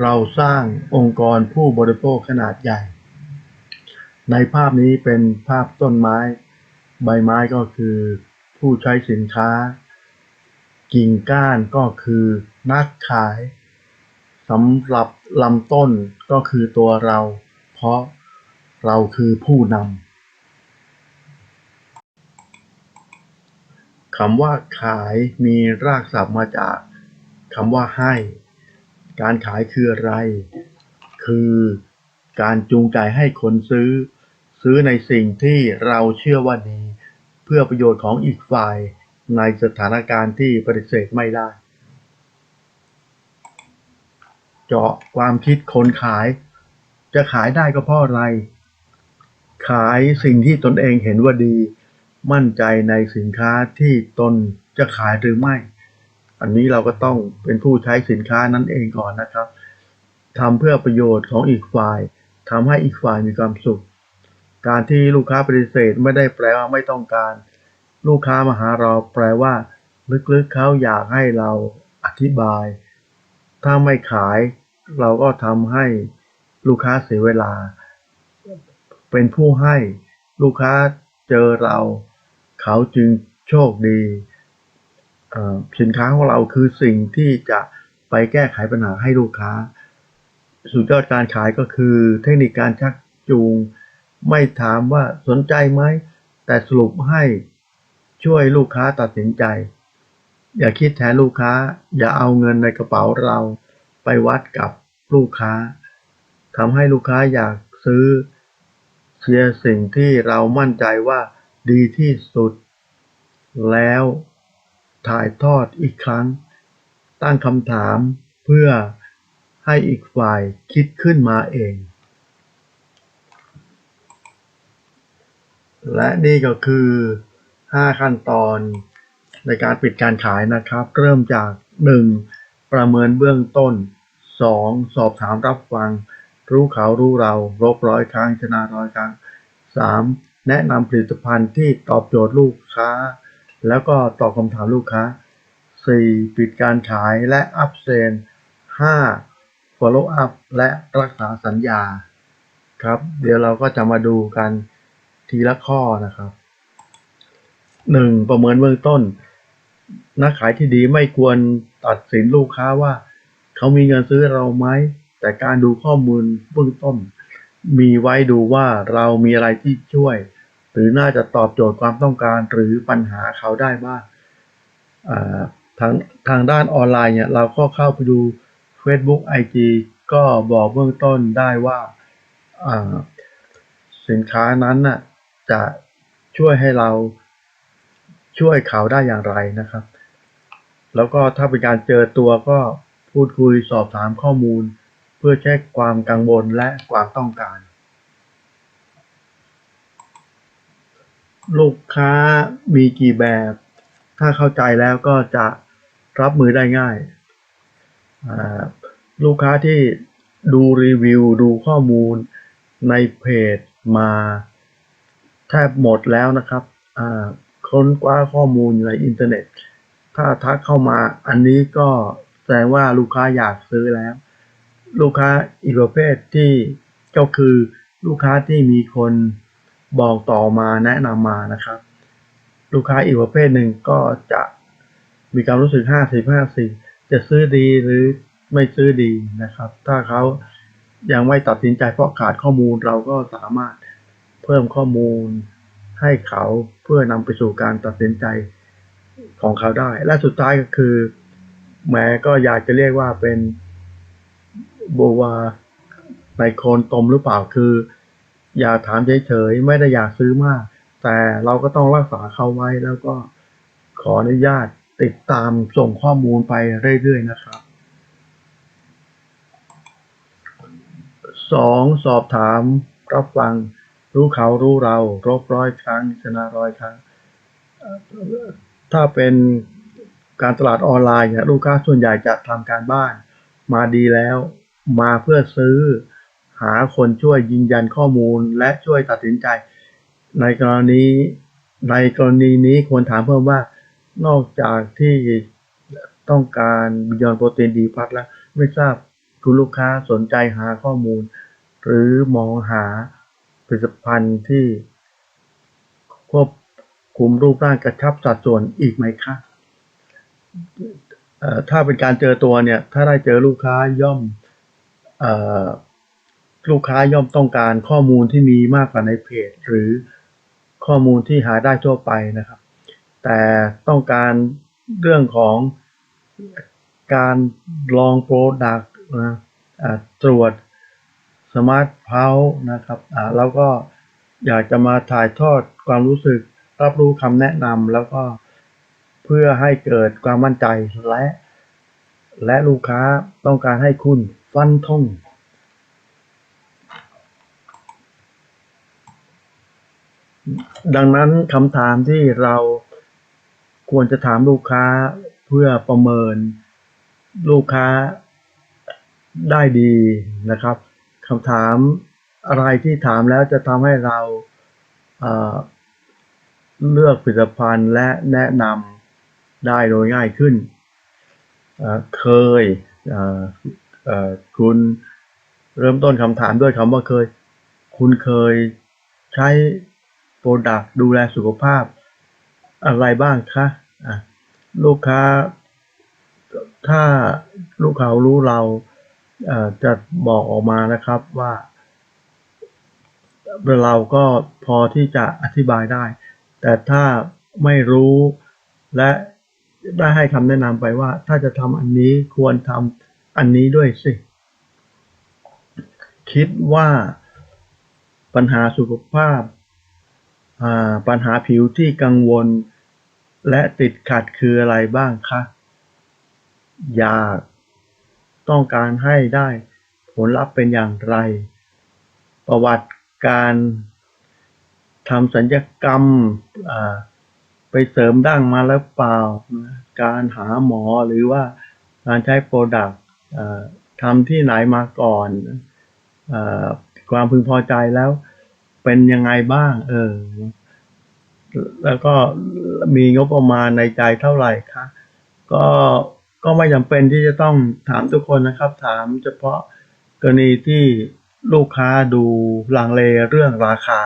เราสร้างองค์กรผู้บริโภคขนาดใหญ่ ในภาพนี้เป็นภาพต้นไม้ ใบไม้ก็คือผู้ใช้สินค้า กิ่งก้านก็คือนักขายสำหรับลำต้นก็คือตัวเรา เพราะเราคือผู้นำคำว่าขายมีรากศัพท์มาจากคำว่าให้ การขายคืออะไร คือการจูงใจให้คนซื้อ ซื้อในสิ่งที่เราเชื่อว่าดี เพื่อประโยชน์ของอีกฝ่ายในสถานการณ์ที่ปฏิเสธไม่ได้ เจาะความคิดคนขาย จะขายได้ก็เพราะอะไร ขายสิ่งที่ตนเองเห็นว่าดี มั่นใจในสินค้าที่ตนจะขายหรือไม่ อันนี้เราก็ต้องเป็นผู้ใช้สินค้านั้นเองก่อนนะครับทำเพื่อประโยชน์ของอีกฝ่ายทำให้อีกฝ่ายมีความสุข การที่ลูกค้าปฏิเสธไม่ได้แปลว่าไม่ต้องการ ลูกค้ามาหาเราแปลว่า ลึกๆเขาอยากให้เราอธิบาย ถ้าไม่ขายเราก็ทำให้ลูกค้าเสียเวลา เป็นผู้ให้ลูกค้าเจอเรา เขาจึงโชคดี สินค้าของเราคือสิ่งที่จะไปแก้ไขปัญหาให้ลูกค้า สุดยอดการขายก็คือ เทคนิคการชักจูง ไม่ถามว่าสนใจไหม แต่สรุปให้ช่วยลูกค้าตัดสินใจ อย่าคิดแทนลูกค้า อย่าเอาเงินในกระเป๋าเราไปวัดกับลูกค้าทำให้ลูกค้าอยากซื้อเชียร์สิ่งที่เรามั่นใจว่าดีที่สุดแล้ว ถ่ายทอดอีกครั้ง ตั้งคำถามเพื่อให้อีกฝ่ายคิดขึ้นมาเอง และนี่ก็คือ 5 ขั้นตอนในการปิดการขายนะครับ เริ่มจาก 1. ประเมินเบื้องต้น 2. สอบถามรับฟัง รู้เขารู้เรารบร้อยครั้งชนะร้อยครั้ง 3. แนะนำผลิตภัณฑ์ที่ตอบโจทย์ลูกค้า แล้วก็ตอบคำถามลูกค้า 4. ปิดการขายและอัพเซน 5. follow up และรักษาสัญญาครับ เดี๋ยวเราก็จะมาดูกันทีละข้อนะครับ 1. ประเมินเบื้องต้น นักขายที่ดีไม่ควรตัดสินลูกค้าว่า เขามีเงินซื้อเราไหม แต่การดูข้อมูลเบื้องต้น มีไว้ดูว่าเรามีอะไรที่ช่วย หรือน่าจะตอบโจทย์ความต้องการหรือปัญหาเขาได้บ้างทางทางด้านออนไลน์เนี่ยเราก็เข้าไปดู Facebook IG ก็บอกเบื้องต้นได้ว่าอ่าสินค้านั้นน่ะจะช่วยให้เราช่วยเขาได้อย่างไรนะครับ แล้วก็ถ้าเป็นการเจอตัวก็พูดคุยสอบถามข้อมูล เพื่อเช็คความกังวลและความต้องการ ลูกค้ามีกี่แบบ ถ้าเข้าใจแล้วก็จะรับมือได้ง่าย ลูกค้าที่ดูรีวิวดูข้อมูลในเพจมาแทบหมดแล้วนะครับค้นคว้าข้อมูลในอินเทอร์เน็ต ถ้าทักเข้ามาอันนี้ก็แสดงว่าลูกค้าอยากซื้อแล้ว ลูกค้าอีกประเภทที่ก็คือลูกค้าที่มีคน บอกต่อมาแนะนำมานะครับ ลูกค้าอีกประเภทหนึ่งก็จะมีความรู้สึกห้าสิบห้าสิบจะซื้อดีหรือไม่ซื้อดีนะครับ ถ้าเขายังไม่ตัดสินใจเพราะขาดข้อมูลเราก็สามารถเพิ่มข้อมูลให้เขาเพื่อนำไปสู่การตัดสินใจของเขาได้ และสุดท้ายก็คือ แม้ก็อยากจะเรียกว่าเป็นโบวาในโคนตมหรือเปล่าคือ อย่าถามเฉยๆไม่ได้อยากซื้อมาก แต่เราก็ต้องรักษาเขาไว้แล้วก็ขออนุญาตติดตามส่งข้อมูลไปเรื่อยๆนะครับสองสอบถามรับฟังรู้เขารู้เรา รบร้อยครั้ง ชนะร้อยครั้ง ถ้าเป็นการตลาดออนไลน์เนี่ยลูกค้าส่วนใหญ่จะทำการบ้าน มาดีแล้ว มาเพื่อซื้อ หาคนช่วยยืนยันข้อมูลและช่วยตัดสินใจ ในกรณีในกรณีนี้ควรถามเพิ่มว่านอกจากที่ต้องการบิยอนโปรตีนดีพัทแล้วไม่ทราบคุณลูกค้าสนใจหาข้อมูล หรือมองหาผลิตภัณฑ์ที่ควบคุมรูปร่างกระชับสัดส่วนอีกไหมคะถ้าเป็นการเจอตัวเนี่ย ถ้าได้เจอลูกค้าย่อมอ ลูกค้าย่อมต้องการข้อมูลที่มีมากกว่าในเพจ หรือข้อมูลที่หาได้ทั่วไปนะครับ แต่ต้องการเรื่องของการลองโปรดักต์นะตรวจสมาร์ทเพาสนะครับอ่าแล้วก็อยากจะมาถ่ายทอดความรู้สึกรับรู้คำแนะนำแล้วก็เพื่อให้เกิดความมั่นใจและ และลูกค้าต้องการให้คุณฟันธง ดังนั้นคำถามที่เราควรจะถามลูกค้าเพื่อประเมินลูกค้าได้ดีนะครับคำถามอะไรที่ถามแล้วจะทำให้เราเเลือกผลิตภัณฑ์และแนะนำได้โดยง่ายขึ้นเเคยเเคุณเริ่มต้นคำถามด้วยคำว่าเคย คุณเคยใช้ โปรดักต์ดูแลสุขภาพ อะไรบ้างคะะลูกค้า ถ้าลูกค้ารู้เราจะบอกออกมานะครับว่าเราก็พอที่จะอธิบายได้ แต่ถ้าไม่รู้และได้ให้คำแนะนำไปว่า ถ้าจะทำอันนี้ควรทำอันนี้ด้วยสิ คิดว่าปัญหาสุขภาพ ปัญหาผิวที่กังวล และติดขัดคืออะไรบ้างคะอยากต้องการให้ได้ผลลัพธ์เป็นอย่างไร ประวัติการทำสัญญกรรมไปเสริมดั้งมาแล้วเปล่า การหาหมอหรือว่าการใช้โปรดักต์ทำที่ไหนมาก่อนอความพึงพอใจแล้ว เป็นยังไงบ้าง เออ แล้วก็มีงบประมาณในใจเท่าไหร่คะก็ก็ไม่จำเป็นที่จะต้องถามทุกคนนะครับ ถามเฉพาะกรณีที่ลูกค้าดูลังเลเรื่องราคา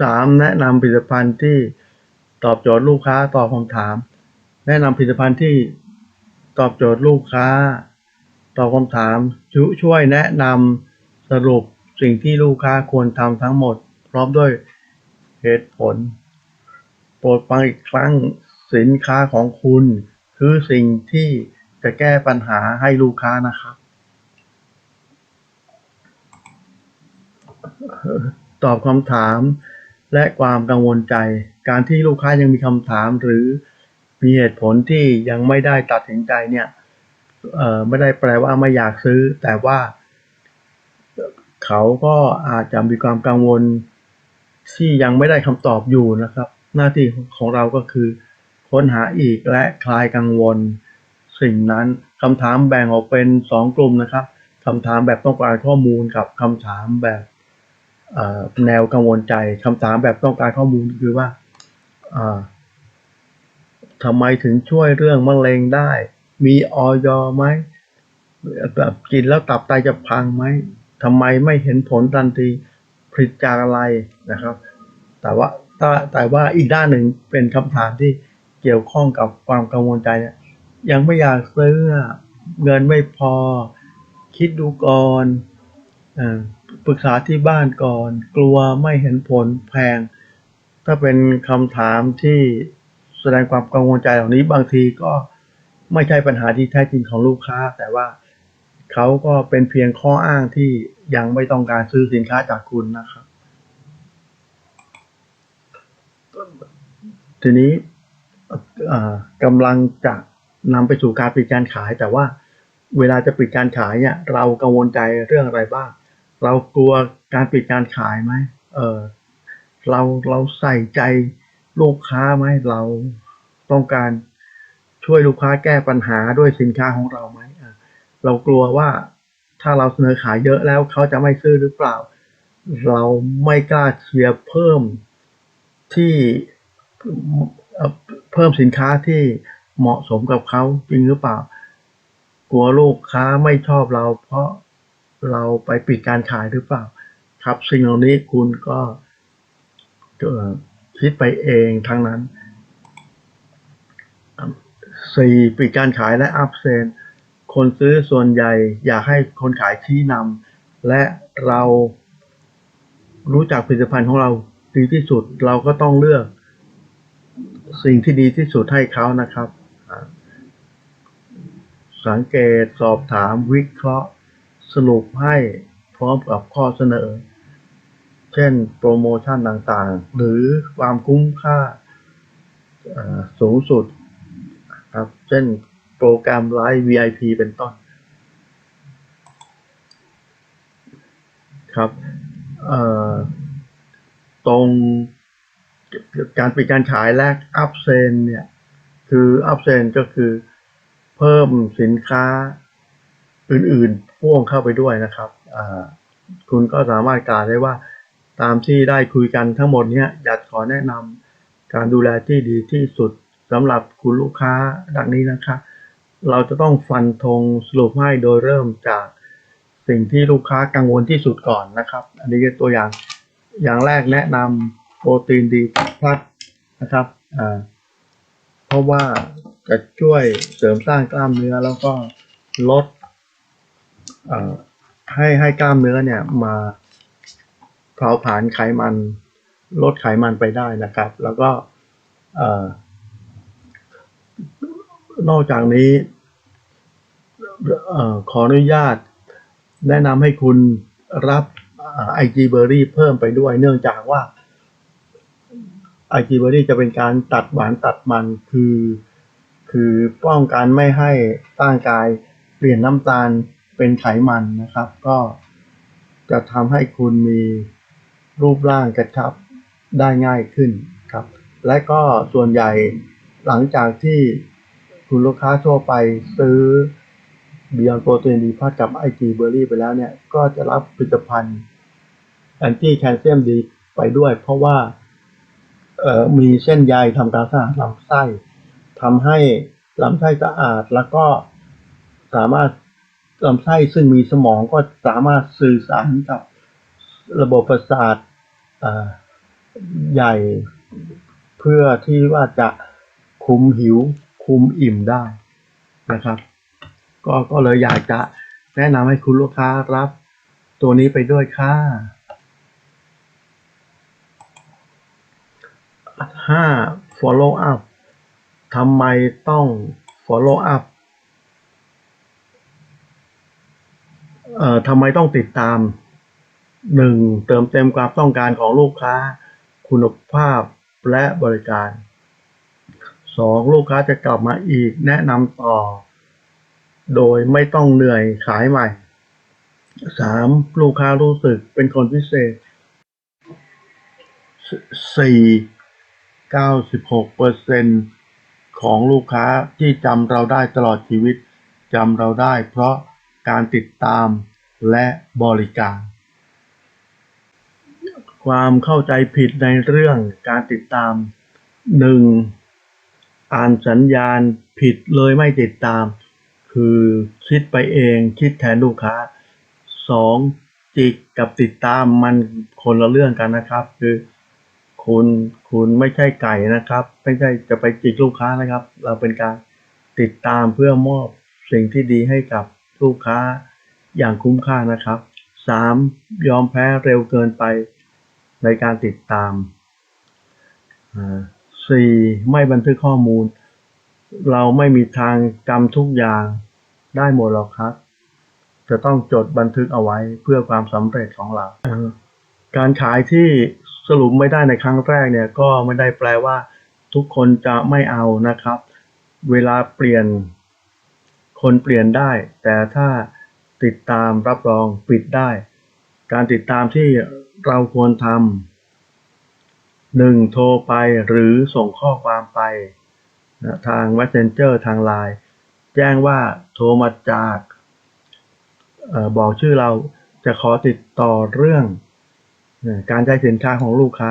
สามแนะนำผลิตภัณฑ์ที่ตอบโจทย์ลูกค้าตอบคำถาม แนะนำผลิตภัณฑ์ที่ตอบโจทย์ลูกค้า ตอบคำถามชช่วยแนะนำสรุปสิ่งที่ลูกค้าควรทำทั้งหมด พร้อมด้วยเหตุผล โปรดฟังอีกครั้งสินค้าของคุณ คือสิ่งที่จะแก้ปัญหาให้ลูกค้านะครับ ตอบคำถามและความกังวลใจ การที่ลูกค้ายังมีคำถามหรือมีเหตุผลที่ยังไม่ได้ตัดสินใจเนี่ย เอ่อไม่ได้แปลว่าไม่อยากซื้อ แต่ว่าเขาก็อาจจะมีความกังวลที่ยังไม่ได้คำตอบอยู่นะครับ หน้าที่ของเราก็คือ ค้นหาอีกและคลายกังวล สิ่งนั้นคำถามแบ่งออกเป็นสองกลุ่มนะครับคำถามแบบต้องการข้อมูลกับคำถามแบบแนวกังวลใจคำถามแบบต้องการข้อมูลคือว่าทำไมถึงช่วยเรื่องมะเร็งได้ มีออยไหมแบบกินแล้วตับไตจะพังไหมทำไมไม่เห็นผลทันทีผลิตจากอะไรนะครับ แต่ว่าแต่แต่ว่าอีกด้านหนึ่งเป็นคำถามที่เกี่ยวข้องกับความกังวลใจเนี่ยยังไม่อยากซื้อเงินไม่พอ คิดดูก่อนอปรึกษาที่บ้านก่อน กลัวไม่เห็นผลแพง ถ้าเป็นคำถามที่แสดงความกังวลใจเหล่านี้บางทีก็ ไม่ใช่ปัญหาที่แท้จริงของลูกค้า แต่ว่าเขาก็เป็นเพียงข้ออ้างที่ยังไม่ต้องการซื้อสินค้าจากคุณนะครับ ทีนี้กำลังจะนำไปสู่การปิดการขาย แต่ว่าเวลาจะปิดการขายเนี่ย เรากังวลใจเรื่องอะไรบ้าง เรากลัวการปิดการขายไหมเออเราเราใส่ใจลูกค้าไหมเราต้องการ ช่วยลูกค้าแก้ปัญหาด้วยสินค้าของเราไหมเรากลัวว่าถ้าเราเสนอขายเยอะแล้วเขาจะไม่ซื้อหรือเปล่า เราไม่กล้าเชียร์เพิ่มที่เพิ่มสินค้าที่เหมาะสมกับเขาจริงหรือเปล่า กลัวลูกค้าไม่ชอบเรา เพราะเราไปปิดการขายหรือเปล่า ครับสิ่งเหล่านี้คุณก็เอ่อคิดไปเองทั้งนั้น สี่ปิดการขายและอัพเซนคนซื้อส่วนใหญ่อยากให้คนขายชี้นำและเรารู้จักผลิตภัณฑ์ของเราดีที่สุด เราก็ต้องเลือก สิ่งที่ดีที่สุดให้เขานะครับ สังเกตสอบถามวิเคราะห์สรุปให้พร้อมกับข้อเสนอ เช่นโปรโมชั่นต่างๆ หรือความคุ้มค่าสูงสุด ครับ เช่นโปรแกรมไลฟ์ VIP เป็นต้น ครับตรงการปิดการขายแลกอัพเซนเนี่ย คืออัพเซนก็คือเพิ่มสินค้าอื่นๆพ่วงเข้าไปด้วยนะครับ คุณก็สามารถกล่าวได้ว่าตามที่ได้คุยกันทั้งหมดเนี้ยอยากขอแนะนำการดูแลที่ดีที่สุด สำหรับคุณลูกค้าดังนี้นะคะ เราจะต้องฟันธงสรุปให้โดยเริ่มจากสิ่งที่ลูกค้ากังวลที่สุดก่อนนะครับ อันนี้คือตัวอย่างอย่างแรกแนะนำโปรตีนดีพลัสนะครับเพราะว่าจะช่วยเสริมสร้างกล้ามเนื้อแล้วก็ลดให้ให้กล้ามเนื้อเนี่ยมาเผาผลาญไขมันลดไขมันไปได้นะครับ แล้วก็ นอกจากนี้ขออนุญาต แนะนำให้คุณรับไอจีเบอรี่เพิ่มไปด้วยเนื่องจากว่าไอจีเบอรี่จะเป็นการตัดหวานตัดมันคือ คือป้องกันไม่ให้ร่างกายเปลี่ยนน้ำตาลเป็นไขมันนะครับ ก็จะทำให้คุณมีรูปร่างกระชับได้ง่ายขึ้นครับ และก็ส่วนใหญ่ หลังจากที่คุณลูกค้าทั่วไปซื้อ Beyond Protein d พัดกับ IG Berry ไปแล้วเนี่ย ก็จะรับผลิตภัณฑ์แอนตี้แคลเซียมดีไปด้วย เพราะว่าเออมีเส้นใยทำการสะอาดลำไส้ทำให้ลำไส้สะอาดแล้วก็สามารถลำไส้ซึ่งมีสมองก็สามารถสื่อสารกับระบบประสาทใหญ่เพื่อที่ว่าจะ คุมหิว คุมอิ่มได้นะครับ ก็ก็เลยอยากจะแนะนำให้คุณลูกค้ารับ ตัวนี้ไปด้วยค่ะห้า follow up ทำไมต้อง follow up เอ่อทำไมต้องติดตามหนึ่งเติมเต็มความต้องการของลูกค้า คุณภาพและบริการ สองลูกค้าจะกลับมาอีกแนะนำต่อ โดยไม่ต้องเหนื่อยขายใหม่สามลูกค้ารู้สึกเป็นคนพิเศษสี่เก้าสิบหกเปอร์เซ็นของลูกค้าที่จำเราได้ตลอดชีวิตจำเราได้เพราะการติดตามและบริการ ความเข้าใจผิดในเรื่องการติดตามหนึ่ง อ่านสัญญาณผิดเลยไม่ติดตาม คือคิดไปเองคิดแทนลูกค้าสองจิกกับติดตามมันคนละเรื่องกันนะครับ คือคุณคุณไม่ใช่ไก่นะครับ ไม่ใช่จะไปจิกลูกค้านะครับ เราเป็นการติดตามเพื่อมอบสิ่งที่ดีให้กับลูกค้าอย่างคุ้มค่านะครับสามยอมแพ้เร็วเกินไปในการติดตามอ่า สี่ไม่บันทึกข้อมูล เราไม่มีทางจำทุกอย่างได้หมดหรอกครับ จะต้องจดบันทึกเอาไว้เพื่อความสำเร็จของเรา การขายที่สรุปไม่ได้ในครั้งแรกเนี่ยก็ไม่ได้แปลว่าทุกคนจะไม่เอานะครับ เวลาเปลี่ยน คนเปลี่ยนได้ แต่ถ้าติดตามรับรองปิดได้ การติดตามที่เราควรทำ หนึ่งโทรไปหรือส่งข้อความไปนะทาง Messenger ทาง Line แจ้งว่าโทรมาจากออบอกชื่อเราจะขอติดต่อเรื่องเอ่อการใช้สินค้าของลูกค้า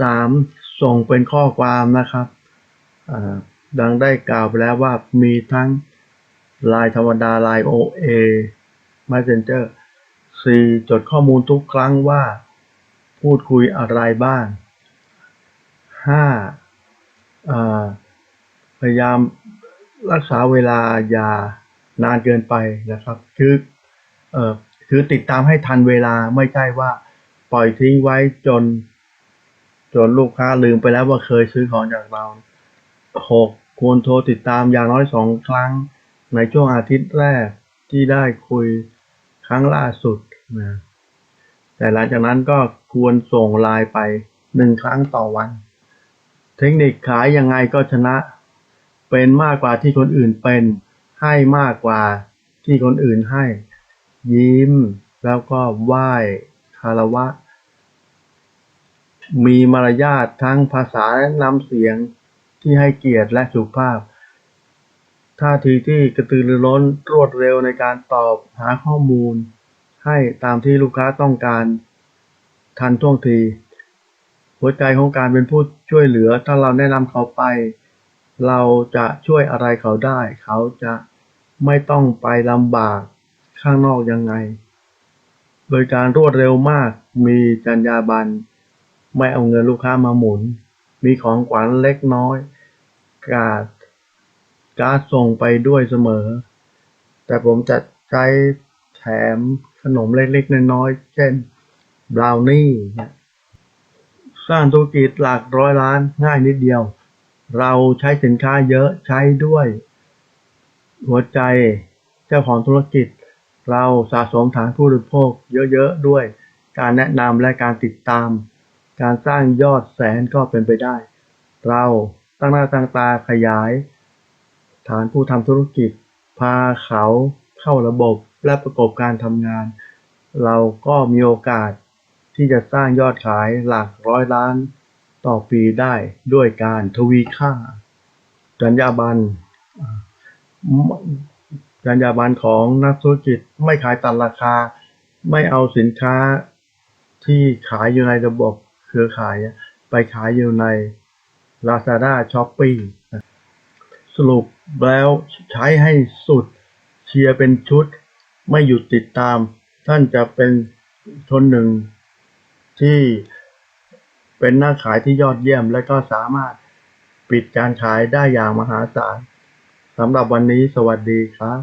สามส่งเป็นข้อความนะครับดังได้กล่าวไปแล้วว่ามีทั้งไลน์ธรรมดาไลน์ OA Messenger 4จดข้อมูลทุกครั้งว่า พูดคุยอะไรบ้าง5อ่าพยายามรักษาเวลาอย่านานเกินไปนะครับ คือเอ่อคือติดตามให้ทันเวลาไม่ใช่ว่า ปล่อยทิ้งไว้จน จนลูกค้าลืมไปแล้วว่าเคยซื้อของจากเราหกควรโทรติดตามอย่างน้อยสองครั้ง ในช่วงอาทิตย์แรกที่ได้คุยครั้งล่าสุดนะแต่หลังจากนั้นก็ ควรส่งไลน์ไปหนึ่งครั้งต่อวัน เทคนิคขายยังไงก็ชนะ เป็นมากกว่าที่คนอื่นเป็น ให้มากกว่าที่คนอื่นให้ ยิ้ม แล้วก็ไหว้คารวะ มีมารยาททั้งภาษาและน้ำเสียงที่ให้เกียรติและสุภาพท่าทีที่กระตือรือร้นรวดเร็วในการตอบหาข้อมูล ให้ตามที่ลูกค้าต้องการ ทันท่วงที หัวใจของการเป็นผู้ช่วยเหลือ ถ้าเราแนะนำเขาไป เราจะช่วยอะไรเขาได้ เขาจะไม่ต้องไปลำบากข้างนอกยังไง โดยการรวดเร็วมาก มีจรรยาบรรณ ไม่เอาเงินลูกค้ามาหมุน มีของขวัญเล็กน้อย การดการส่งไปด้วยเสมอ แต่ผมจะใช้แถมขนมเล็กๆน้อยๆเช่น บราวนี่เนี่ยสร้างธุรกิจหลักร้อยล้านง่ายนิดเดียว เราใช้สินค้าเยอะใช้ด้วย หัวใจเจ้าของธุรกิจ เราสะสมฐานผู้บริโภคเยอะๆด้วย การแนะนำและการติดตาม การสร้างยอดแสนก็เป็นไปได้ เราตั้งหน้าตั้งตาขยาย ฐานผู้ทำธุรกิจ พาเขาเข้าระบบและประกอบการทำงาน เราก็มีโอกาส ที่จะสร้างยอดขายหลักร้อยล้านต่อปีได้ด้วยการทวีค่า จรรยาบรรณอ่าจรรยาบรรณของนักธุรกิจไม่ขายตัดราคา ไม่เอาสินค้าที่ขายอยู่ในระบบเครือข่ายไปขายอยู่ใน Lazada Shopee สรุปแล้วใช้ให้สุดเชียร์เป็นชุด ไม่หยุดติดตาม ท่านจะเป็นคนหนึ่ง ที่เป็นหน้าขายที่ยอดเยี่ยม และก็สามารถปิดการขายได้อย่างมหาศาลสำหรับวันนี้สวัสดีครับ